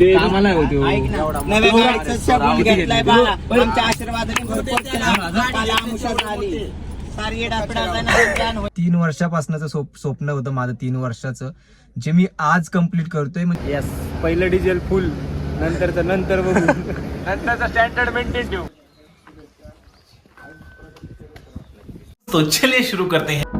ते कामाला होतो तीन वर्षापासूनच स्वप स्वप्न होतं माझं तीन वर्षाचं. जे मी आज कंप्लीट करतोय म्हणजे येस पहिलं डिझेल फुल नंतरचं नंतर बघू. नंतरचं स्टँडर्ड मेंटेन ठेवू. तो चलिए शुरू करते हैं।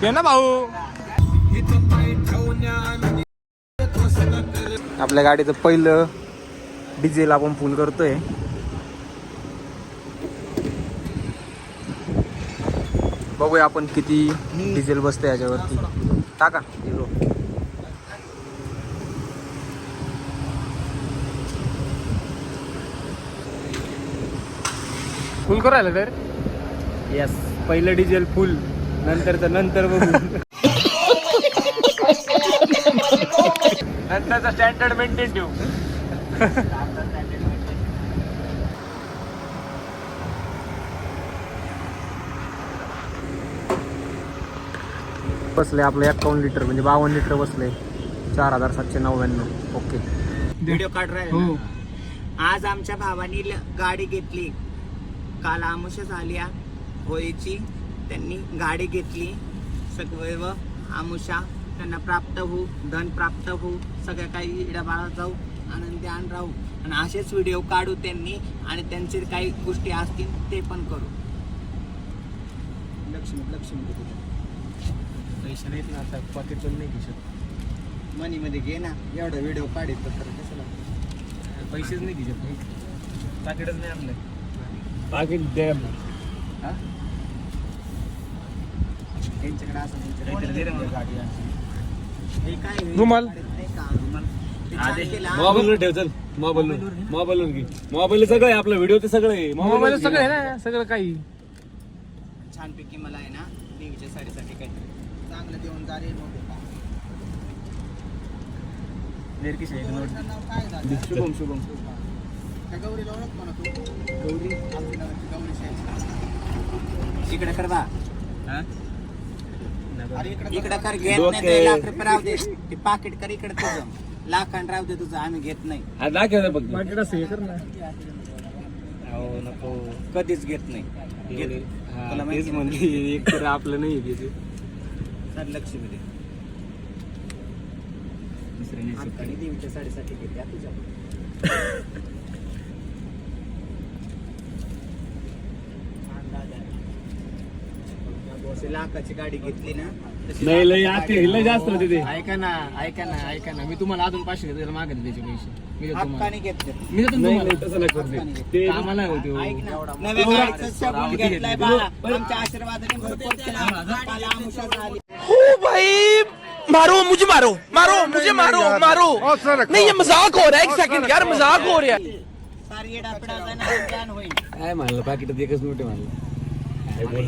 घे ना भाऊ. आपल्या गाडीचं पहिलं डिझेल आपण फुल करतोय. बघूया आपण किती डिझेल बसतंय याच्यावरती. टाका. फुल करायला तर? येस पहिलं डिझेल फुल नंतरचं नंतर बघू. नंतरचं स्टँडर्ड मेंटेन ठेवू. बसले आपलं एकावन्न लिटर म्हणजे बावन्न लिटर बसले चार हजार सातशे नव्याण्णव. ओके. व्हिडिओ काढ हो. आज आमच्या भावानी ल- गाडी घेतली. काल आमुषा झाली होळीची. त्यांनी गाडी घेतली. सगळे आमुषा त्यांना प्राप्त होऊ धन प्राप्त होऊ सगळ्या काही इडाबाळा जाऊ आनंदी आण राहू. आणि असेच व्हिडिओ काढू त्यांनी आणि त्यांचे काही गोष्टी असतील ते पण करू. लक्ष्मी लक्ष्मी पैसे नाहीत ना आता पॉकेट पण नाही खिशत. मनी मध्ये घे ना. एवढा व्हिडिओ काढित तर कसं पैसेच नाही खिशत. पाकिटच नाही आपलं पाकिट द्या त्यांच्याकडे असं त्यांच्याकडे गाडी आहे. हे काय हे रुमाल? नाही का, रुमाल. ते चालू केलं, हा. मोबाईलवर ठेव चल. मोबाईल मोबाईलवर घे. मोबाईल सगळं आहे आपलं व्हिडिओ ते सगळं आहे. मोबाईल सगळं आहे ना सगळं काही. छानपैकी मला आहे ना देवीच्या साडीसाठी काहीतरी चांगलं देऊन जाईल मग नाव काय झालं? शुभम शुभम. त्या गौरीला ओळख म्हणा तू. गौरी. नावाची गौरी शेठ. इकडे कर बा. इकडे कर घेत नाही ते लाख रुपये राहू दे. ते पाकिट कर इकडे तुझं. लाखान राहू दे तुझं आम्ही घेत नाही. दाखव फक्त. पाकिट असं हे कर ना. नको. कधीच घेत नाही. घेत तुला तेच माहिती एक तर आपलं नाही आहे ते सर लक्ष्मी दे आणि देवीच्या साडीसाठी घेते हा लाखाची गाडी घेतली ना तशी नाही लय लाखाची आते गाडी- लय जास्त होते ते. ऐका ना ऐका ना ऐका ना. मी तुम्हाला अजून पाचशे देतो त्याला मागत त्याचे पैसे. मी देतो तुम्हाला. हक्काने घेतले. मी देतो नाही तुम्हाला. नाही तसं नाही करते ते कामाला होतो ऐक ना नव्या गाडीचा शगुन घेतलाय बाळा. आमच्या आशीर्वादाने भरपूर केला. काल. आमुषा झाली भाई मारो मुझे मारो मारो मुझे मारो मारो। नहीं ये मजाक हो रहा है एक सेकंड यार मजाक हो रहा है। सारी येडापिडा ज्ञान होईल काय म्हणलं पाकिटात एकच नोट म्हणलं. Through the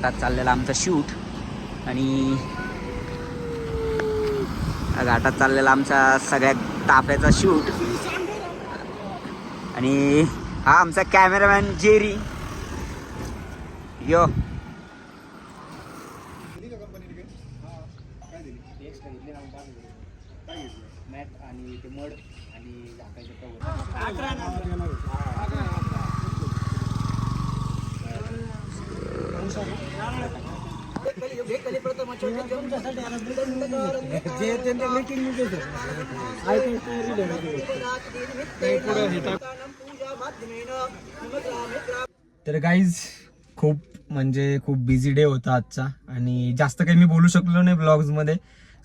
घाटात चाललेला आमचा शूट. आणि घाटात चाललेला आमचा सगळ्यात ताफ्याचा शूट. आणि हा आमचा कॅमेरामॅन जेरी. यो. आणि तर गाईज खूप म्हणजे खूप बिझी डे होता आजचा आणि जास्त काही मी बोलू शकलो नाही ब्लॉग्समध्ये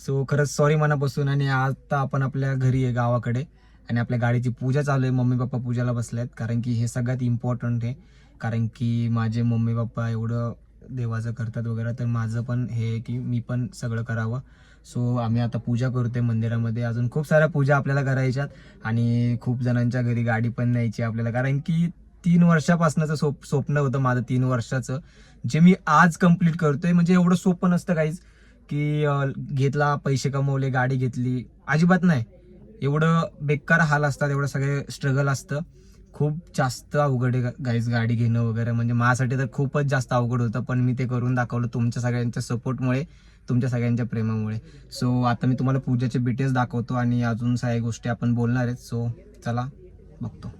सो खरंच सॉरी मनापासून आणि आता आपण आपल्या घरी आहे गावाकडे आणि आपल्या गाडीची पूजा चालू आहे मम्मी पप्पा पूजाला आहेत कारण की हे सगळ्यात इम्पॉर्टंट आहे. कारण की माझे मम्मी पप्पा एवढं देवाचं करतात वगैरे तर माझं पण हे आहे की मी पण सगळं करावं. सो आम्ही आता पूजा करतोय मंदिरामध्ये. अजून खूप साऱ्या पूजा आपल्याला करायच्यात आणि खूप जणांच्या घरी गाडी पण न्यायची आपल्याला. कारण की तीन वर्षापासूनचं सोप स्वप्न होतं माझं तीन वर्षाचं. जे मी आज कंप्लीट करतोय म्हणजे एवढं सोपं नसतं काहीच की घेतला पैसे कमवले गाडी घेतली. अजिबात नाही. एवढं बेकार हाल असतात एवढं सगळे स्ट्रगल असतं. खूप जास्त अवघड आहे गाईज गाडी घेणं वगैरे. म्हणजे माझ्यासाठी तर खूपच जास्त अवघड होतं पण मी ते करून दाखवलं तुमच्या सगळ्यांच्या सपोर्टमुळे तुमच्या सगळ्यांच्या प्रेमामुळे. सो आता मी तुम्हाला पूजेचे बिटेल्स दाखवतो आणि अजून सगळ्या गोष्टी आपण बोलणार आहेत. सो चला बघतो.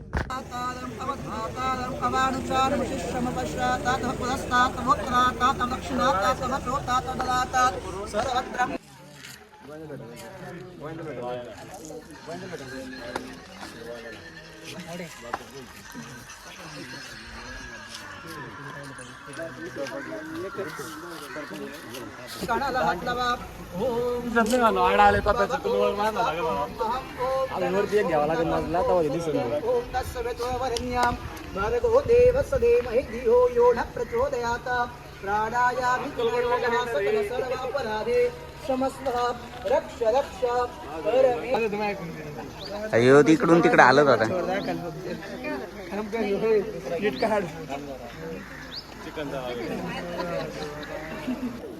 वरती एक घ्यावा लागेल माझला तेव्हा दिसत भर्गो देवस्य धीमहि धियो यो न प्रचोदयात् प्राणायामि सकल सर्वापराधे समस्तः रक्ष रक्ष परमे अयो तिकडून तिकडे आलं आता?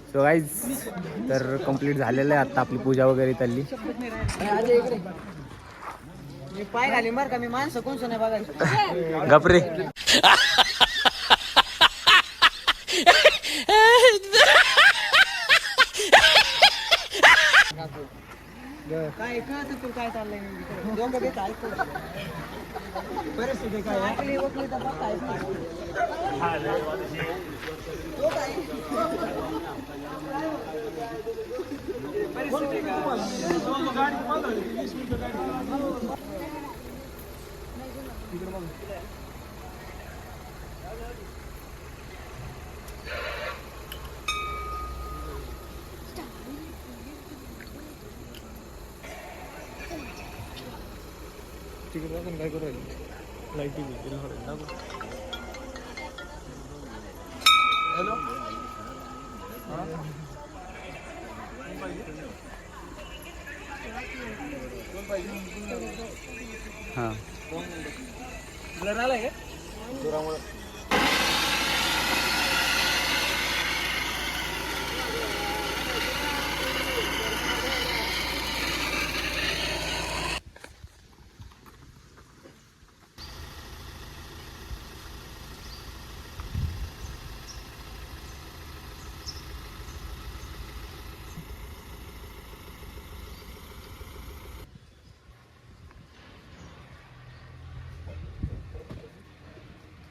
सो गाईज तर कंप्लीट झालेलं आहे आता आपली पूजा वगैरे चालली. मी पाय घाली बरं का मी माणसं कोणचं नाही बघायचं. गपरे काय कळत तू काय चाललंय नेमकं? डोकं देत ऐकू परिस्थिती काय ऐकली वकली तर नाही. സ്റ്റിക്കറൊക്കെ ഉണ്ടാക്കിയതല്ലേ ലൈറ്റിങ് എല്ലാം കൂടെ ഉണ്ടാക്കും. ഹലോ हाँ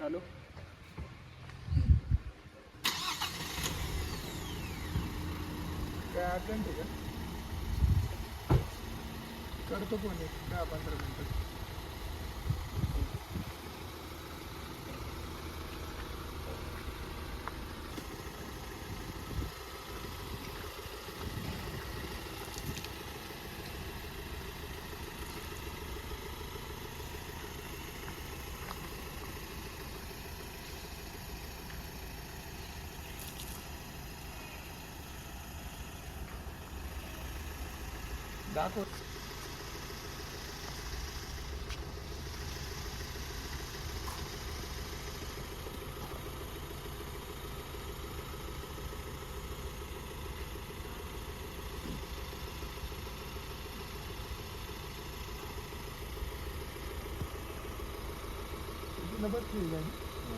हॅलो. काय अर्जंट आहे का? करतो फोन एक दहा पंधरा मिनटं. backwards. Number three then? No,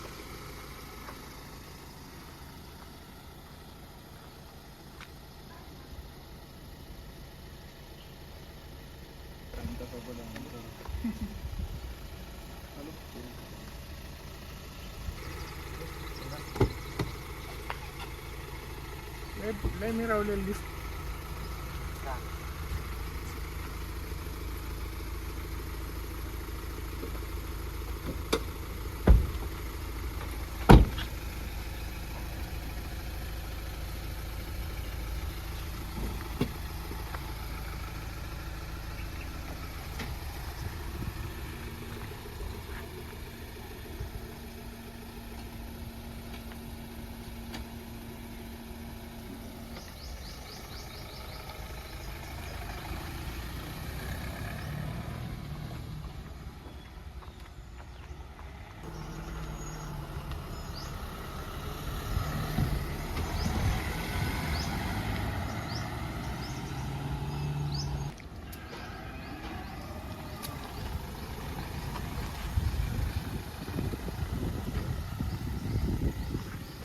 लय मिरावलेलं दिसत.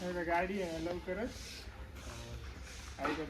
गाडी आहे लवकरच. ऐका